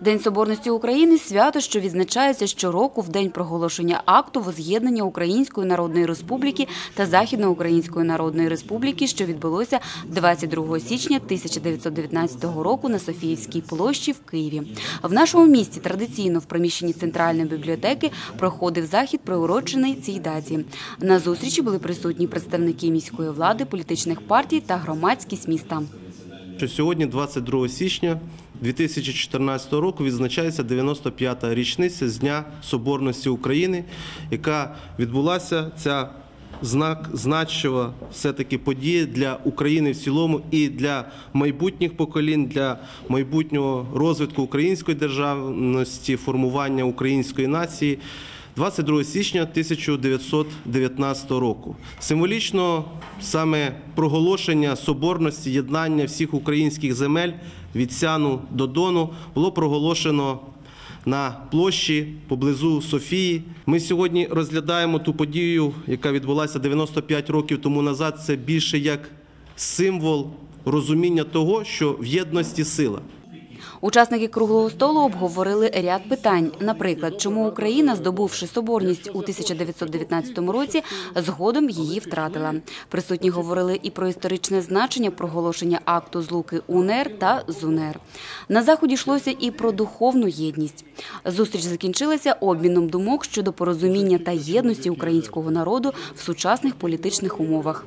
День Соборності України свято, що відзначається щороку в день проголошення акту воз'єднання Української Народної Республіки та Західноукраїнської Народної Республіки, що відбулося 22 січня 1919 року на Софіївській площі в Києві. В нашому місті традиційно в приміщенні центральної бібліотеки проходив захід, приурочений цій даті. На зустрічі були присутні представники міської влади, політичних партій та громадськість міста. Що сьогодні, 22 січня 2014 року, відзначається 95-та річниця з Дня Соборності України, яка відбулася ця знак значива все-таки подія для України в цілому і для майбутніх поколінь, для майбутнього розвитку української державності, формування української нації. 22 січня 1919 року. Символічно саме проголошення соборності, єднання всіх українських земель від Сяну до Дону було проголошено на площі поблизу Софії. Ми сьогодні розглядаємо ту подію, яка відбулася 95 років тому назад. Це більше як символ розуміння того, що в єдності сила. Учасники круглого столу обговорили ряд питань. Наприклад, чому Україна, здобувши соборність у 1919 році, згодом її втратила. Присутні говорили і про історичне значення проголошення акту злуки УНР та ЗУНР. На заході йшлося і про духовну єдність. Зустріч закінчилася обміном думок щодо порозуміння та єдності українського народу в сучасних політичних умовах.